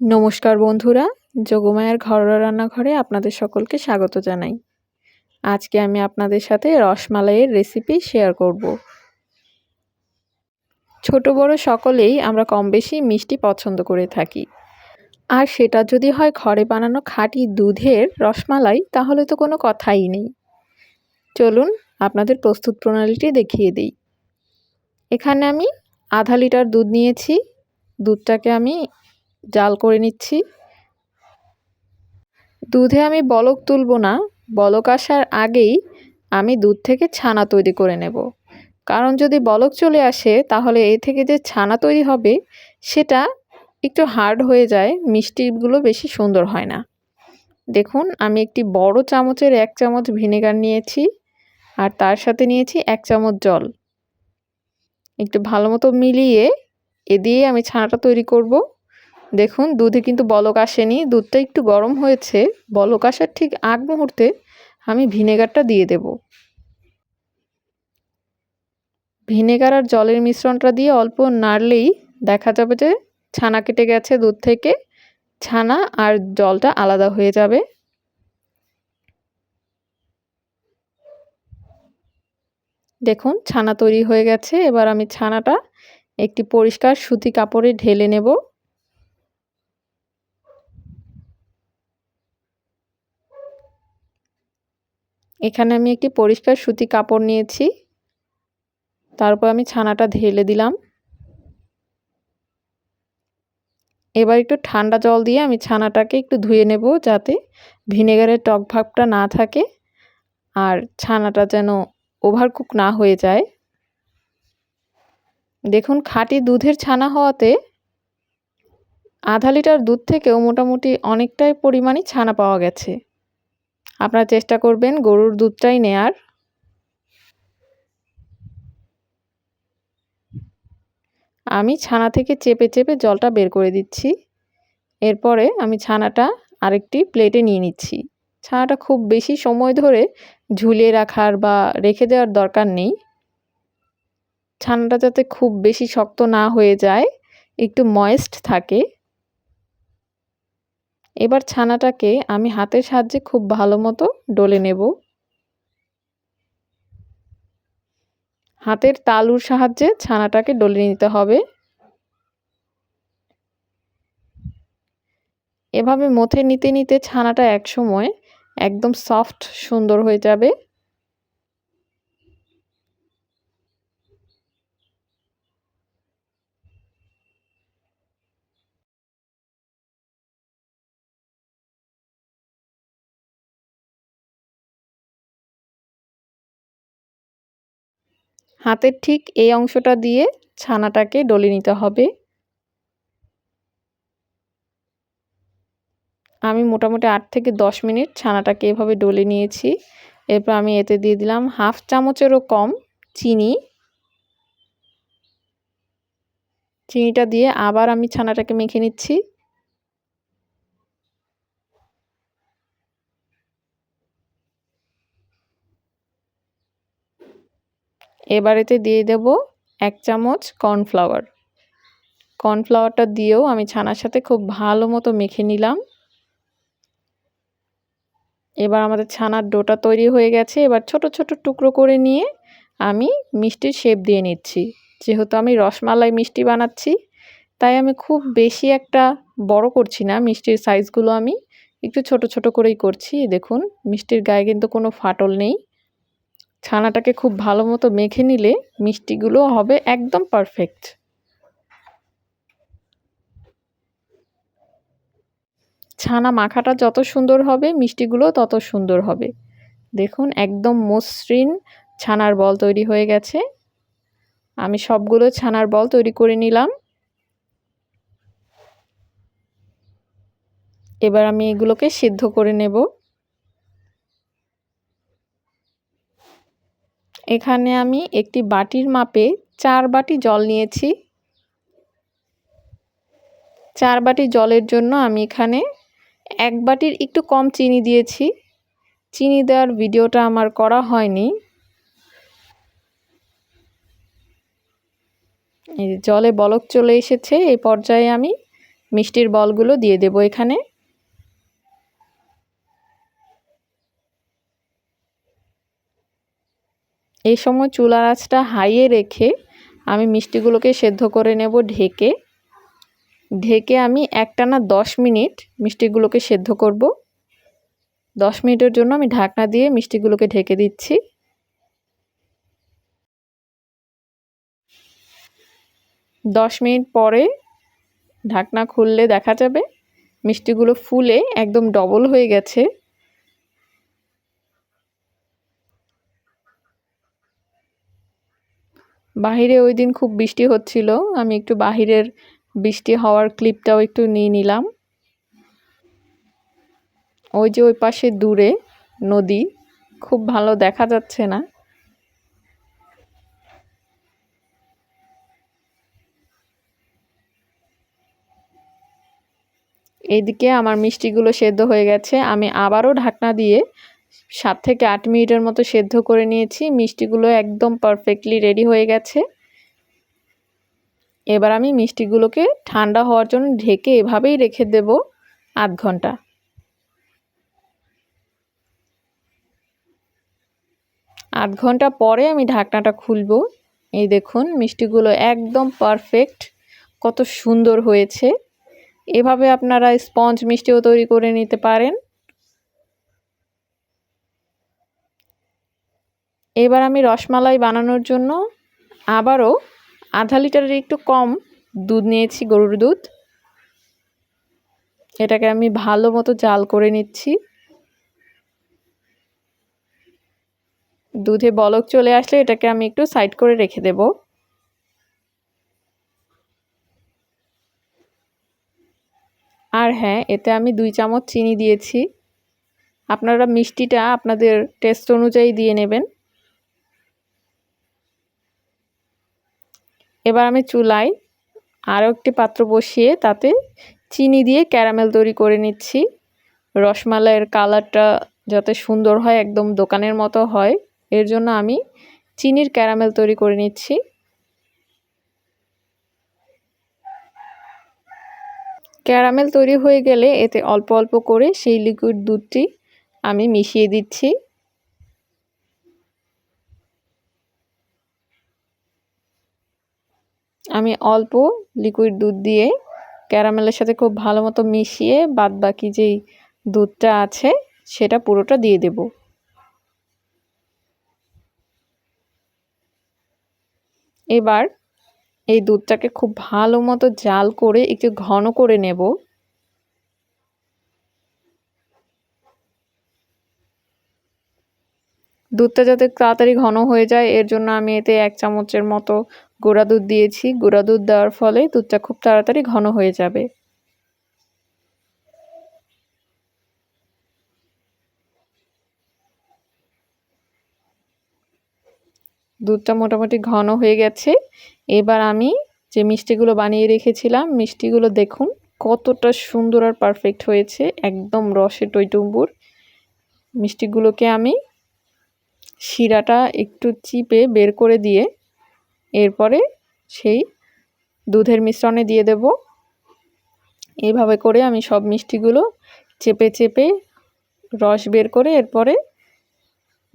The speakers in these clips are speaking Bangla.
নমস্কার বন্ধুরা যোগমায়ার ঘরোয়া রান্নাঘরে আপনাদের সকলকে স্বাগত জানাই। আজকে আমি আপনাদের সাথে রসমালাইয়ের রেসিপি শেয়ার করব। ছোট বড় সকলেই আমরা কম বেশি মিষ্টি পছন্দ করে থাকি। আর সেটা যদি হয় ঘরে বানানো খাঁটি দুধের রসমালাই, তাহলে তো কোনো কথাই নেই। চলুন আপনাদের প্রস্তুত প্রণালীটি দেখিয়ে দিই। এখানে আমি আধা লিটার দুধ নিয়েছি। দুধটাকে আমি জাল করে নিচ্ছি। দুধে আমি বলক তুলব না, বলক আসার আগেই আমি দুধ থেকে ছানা তৈরি করে নেব। কারণ যদি বলক চলে আসে, তাহলে এ থেকে যে ছানা তৈরি হবে, সেটা একটু হার্ড হয়ে যায় মিষ্টিগুলো বেশি সুন্দর হয় না। দেখুন, আমি একটি বড় চামচের এক চামচ ভিনেগার নিয়েছি, আর তার সাথে নিয়েছি এক চামচ জল। একটু ভালো মতো মিলিয়ে এ দিয়ে আমি ছানাটা তৈরি করব। দেখুন, দুধে কিন্তু বলক আসেনি। দুধটা একটু গরম হয়েছে। বলক আসার ঠিক আগ মুহূর্তে আমি ভিনেগারটা দিয়ে দেব। ভিনেগার আর জলের মিশ্রণটা দিয়ে অল্প নাড়লেই দেখা যাবে যে ছানা কেটে গেছে দুধ থেকে। ছানা আর জলটা আলাদা হয়ে যাবে। দেখুন, ছানা তৈরি হয়ে গেছে। এবার আমি ছানাটা একটি পরিষ্কার সুতি কাপড়ে ঢেলে নেব। এখানে আমি একটি পরিষ্কার সুতি কাপড় নিয়েছি। তারপর আমি ছানাটা ঢেলে দিলাম। এবার একটু ঠান্ডা জল দিয়ে আমি ছানাটাকে একটু ধুয়ে নেব যাতে ভিনেগারের টক ভাবটা না থাকে আর ছানাটা যেন ওভারকুক না হয়ে যায়। দেখুন, খাঁটি দুধের ছানা হওয়াতে আধা লিটার দুধ থেকেও মোটামুটি অনেকটাই পরিমাণই ছানা পাওয়া গেছে। আপনারা চেষ্টা করবেন গরুর দুধটাই নেয়ার। আমি ছানা থেকে চেপে চেপে জলটা বের করে দিচ্ছি। এরপরে আমি ছানাটা আরেকটি প্লেটে নিয়ে নিচ্ছি। ছানাটা খুব বেশি সময় ধরে ঝুলিয়ে রাখার বা রেখে দেওয়ার দরকার নেই। ছানাটা যাতে খুব বেশি শক্ত না হয়ে যায়, একটু ময়েস্ট থাকে। এবার ছানাটাকে আমি হাতের সাহায্যে খুব ভালো মতো ডলে নেব। হাতের তালুর সাহায্যে ছানাটাকে ডলে নিতে হবে। এভাবে মথে নিতে নিতে ছানাটা একসময় একদম সফট সুন্দর হয়ে যাবে। হাতের ঠিক এই অংশটা দিয়ে ছানাটাকে ডলে নিতে হবে। আমি মোটামুটি আট থেকে দশ মিনিট ছানাটাকে এভাবে ডলে নিয়েছি। এরপর আমি এতে দিয়ে দিলাম হাফ চামচেরও কম চিনি। চিনিটা দিয়ে আবার আমি ছানাটাকে মেখে নিচ্ছি। এবারেতে দিয়ে দেব এক চামচ কর্নফ্লাওয়ার। কর্নফ্লাওয়ারটা দিয়েও আমি ছানার সাথে খুব ভালো মতো মেখে নিলাম। এবার আমাদের ছানার ডোটা তৈরি হয়ে গেছে। এবার ছোট ছোট টুকরো করে নিয়ে আমি মিষ্টির শেপ দিয়ে নিচ্ছি। যেহেতু আমি রসমালাই মিষ্টি বানাচ্ছি, তাই আমি খুব বেশি একটা বড় করছি না। মিষ্টির সাইজগুলো আমি একটু ছোট ছোট করেই করছি। দেখুন, মিষ্টির গায়ে কিন্তু কোনো ফাটল নেই। ছানাটাকে খুব ভালো মতো মেখে নিলে মিষ্টিগুলো হবে একদম পারফেক্ট ছানা মাখাটা যত সুন্দর হবে, মিষ্টিগুলো তত সুন্দর হবে। দেখুন, একদম মসৃণ ছানার বল তৈরি হয়ে গেছে। আমি সবগুলো ছানার বল তৈরি করে নিলাম। এবার আমি এগুলোকে সিদ্ধ করে নেব। এখানে আমি একটি বাটির মাপে চার বাটি জল নিয়েছি। চার বাটি জলের জন্য আমি এখানে এক বাটির একটু কম চিনি দিয়েছি। চিনি দেওয়ার ভিডিওটা আমার করা হয়নি। এই জলে বলক চলে এসেছে, এই পর্যায়ে আমি মিষ্টির বলগুলো দিয়ে দেব এখানে। এই সময় চুলার আঁচটা হাইয়ে রেখে আমি মিষ্টিগুলোকে সেদ্ধ করে নেব ঢেকে। ঢেকে আমি একটানা দশ মিনিট মিষ্টিগুলোকে সেদ্ধ করব। দশ মিনিটের জন্য আমি ঢাকনা দিয়ে মিষ্টিগুলোকে ঢেকে দিচ্ছি। দশ মিনিট পরে ঢাকনা খুললে দেখা যাবে মিষ্টিগুলো ফুলে একদম ডবল হয়ে গেছে। বাহিরে ওই দিন খুব বৃষ্টি হচ্ছিল। আমি একটু বাহিরের বৃষ্টি হওয়ার ক্লিপটাও একটু নিয়ে নিলাম। ওই যে ওই পাশে দূরে নদী, খুব ভালো দেখা যাচ্ছে না। এদিকে আমার মিষ্টিগুলো সেদ্ধ হয়ে গেছে। আমি আবারও ঢাকনা দিয়ে সাত থেকে আট মিনিটের মতো সেদ্ধ করে নিয়েছি। মিষ্টিগুলো একদম পারফেক্টলি রেডি হয়ে গেছে। এবার আমি মিষ্টিগুলোকে ঠান্ডা হওয়ার জন্য ঢেকে এভাবেই রেখে দেব আধ ঘণ্টা। আধ ঘণ্টা পরে আমি ঢাকনাটা খুলব। এই দেখুন, মিষ্টিগুলো একদম পারফেক্ট কত সুন্দর হয়েছে। এভাবে আপনারা স্পঞ্জ মিষ্টিও তৈরি করে নিতে পারেন। এবার আমি রসমালাই বানানোর জন্য আবারও আধা লিটারের একটু কম দুধ নিয়েছি, গরুর দুধ। এটাকে আমি ভালো মতো জাল করে নিচ্ছি। দুধে বলক চলে আসলে এটাকে আমি একটু সাইড করে রেখে দেব। আর হ্যাঁ এতে আমি দুই চামচ চিনি দিয়েছি। আপনারা মিষ্টিটা আপনাদের টেস্ট অনুযায়ী দিয়ে নেবেন। এবার আমি চুলায় আরও একটি পাত্র বসিয়ে তাতে চিনি দিয়ে ক্যারামেল তৈরি করে নিচ্ছি। রসমালাইয়ের কালারটা যাতে সুন্দর হয়, একদম দোকানের মতো হয়, এর জন্য আমি চিনির ক্যারামেল তৈরি করে নিচ্ছি। ক্যারামেল তৈরি হয়ে গেলে এতে অল্প অল্প করে সেই লিকুইড দুধটি আমি মিশিয়ে দিচ্ছি। আমি অল্প লিকুইড দুধ দিয়ে ক্যারামেলের সাথে খুব ভালো মতো মিশিয়ে বাদ বাকি যেই দুধটা আছে, সেটা পুরোটা দিয়ে দেব। এবার এই দুধটাকে খুব ভালো মতো জাল করে একটু ঘন করে নেব। দুধটা যাতে তাড়াতাড়ি ঘন হয়ে যায়, এর জন্য আমি এতে এক চামচের মতো গুঁড়া দুধ দিয়েছি। গুঁড়া দুধ দেওয়ার ফলে দুধটা খুব তাড়াতাড়ি ঘন হয়ে যাবে। দুধটা মোটামুটি ঘন হয়ে গেছে। এবার আমি যে মিষ্টিগুলো বানিয়ে রেখেছিলাম, মিষ্টিগুলো দেখুন কতটা সুন্দর আর পারফেক্ট হয়েছে। একদম রসে টইটুম্বুর মিষ্টিগুলোকে আমি শিরাটা একটু চিপে বের করে দিয়ে এরপরে সেই দুধের মিশ্রণে দিয়ে দেব। এভাবে করে আমি সব মিষ্টিগুলো চেপে চেপে রস বের করে এরপরে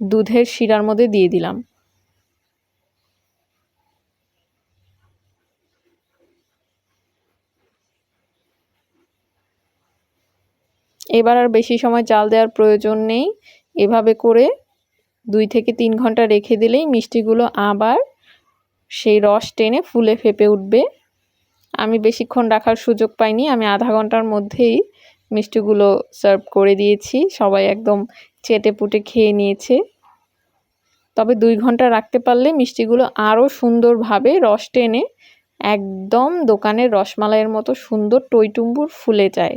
দুধের শিরার মধ্যে দিয়ে দিলাম। এবার আর বেশি সময় জাল দেওয়ার প্রয়োজন নেই। এভাবে করে দুই থেকে তিন ঘণ্টা রেখে দিলেই মিষ্টিগুলো আবার সেই রস টেনে ফুলে ফেপে উঠবে। আমি বেশিক্ষণ রাখার সুযোগ পাইনি। আমি আধা ঘণ্টার মধ্যেই মিষ্টিগুলো সার্ভ করে দিয়েছি। সবাই একদম চেটে পুটে খেয়ে নিয়েছে। তবে দুই ঘণ্টা রাখতে পারলে মিষ্টিগুলো আরও সুন্দরভাবে রস টেনে একদম দোকানের রসমালাইয়ের মতো সুন্দর টইটুম্বুর ফুলে যায়।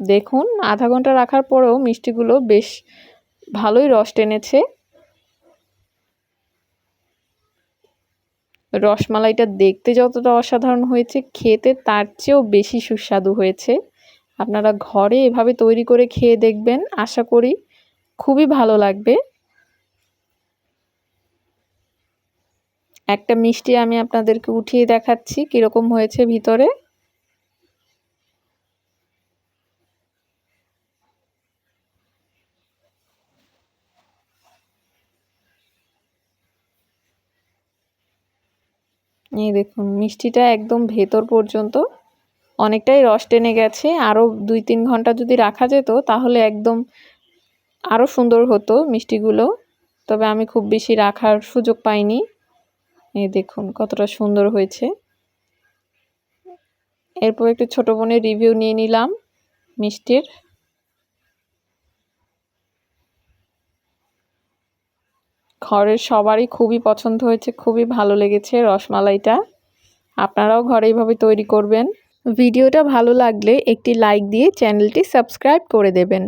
দেখুন, আধা ঘণ্টা রাখার পরেও মিষ্টিগুলো বেশ ভালোই রস টেনেছে। রসমালাইটা দেখতে যতটা অসাধারণ হয়েছে, খেতে তার চেয়েও বেশি সুস্বাদু হয়েছে। আপনারা ঘরে এভাবে তৈরি করে খেয়ে দেখবেন, আশা করি খুবই ভালো লাগবে। একটা মিষ্টি আমি আপনাদেরকে উঠিয়ে দেখাচ্ছি, কীরকম হয়েছে ভিতরে। এই দেখুন, মিষ্টিটা একদম ভেতর পর্যন্ত অনেকটাই রস টেনে গেছে। আরও দুই তিন ঘণ্টা যদি রাখা যেত, তাহলে একদম আরও সুন্দর হতো মিষ্টিগুলো। তবে আমি খুব বেশি রাখার সুযোগ পাইনি। এই দেখুন, কতটা সুন্দর হয়েছে। এরপর একটু ছোট বোনের রিভিউ নিয়ে নিলাম মিষ্টির। ঘরের সবারই খুবই পছন্দ হয়েছে, খুবই ভালো লেগেছে রসমালাইটা। আপনারাও ঘরে এইভাবে তৈরি করবেন। ভিডিওটা ভালো লাগলে একটি লাইক দিয়ে চ্যানেলটি সাবস্ক্রাইব করে দেবেন।